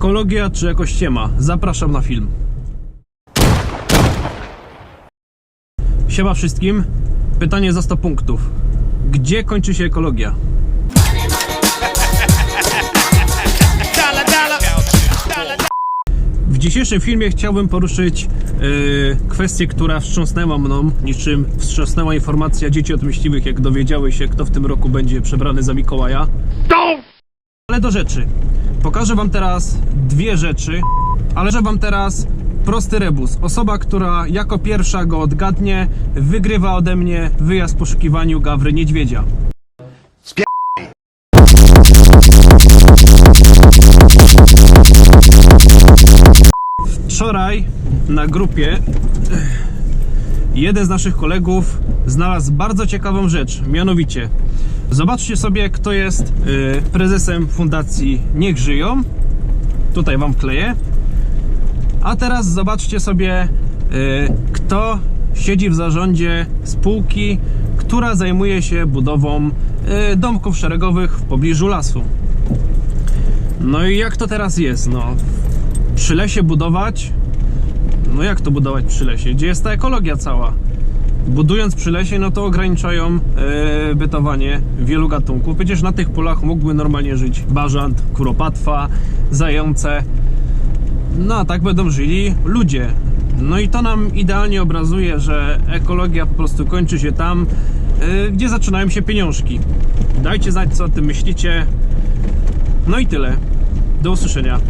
Ekologia czy jakoś ściema? Zapraszam na film. Siema wszystkim. Pytanie za 100 punktów. Gdzie kończy się ekologia? W dzisiejszym filmie chciałbym poruszyć yy, kwestię, która wstrząsnęła mną, niczym wstrząsnęła informacja dzieci od myśliwych, jak dowiedziały się, kto w tym roku będzie przebrany za Mikołaja. Ale do rzeczy. Pokażę Wam teraz dwie rzeczy, ale że Wam teraz prosty rebus. Osoba, która jako pierwsza go odgadnie, wygrywa ode mnie wyjazd w poszukiwaniu gawry niedźwiedzia. Wczoraj na grupie jeden z naszych kolegów znalazł bardzo ciekawą rzecz, mianowicie zobaczcie sobie, kto jest y, prezesem fundacji Niech Żyją. Tutaj wam kleję. A teraz zobaczcie sobie, y, kto siedzi w zarządzie spółki, która zajmuje się budową y, domków szeregowych w pobliżu lasu. No i jak to teraz jest? No, przy lesie budować? No jak to budować przy lesie? Gdzie jest ta ekologia cała? Budując przy lesie, no to ograniczają e, bytowanie wielu gatunków. Przecież na tych polach mógłby normalnie żyć bażant, kuropatwa, zające. No a tak będą żyli ludzie. No i to nam idealnie obrazuje, że ekologia po prostu kończy się tam, e, gdzie zaczynają się pieniążki. Dajcie znać, co o tym myślicie. No i tyle. Do usłyszenia.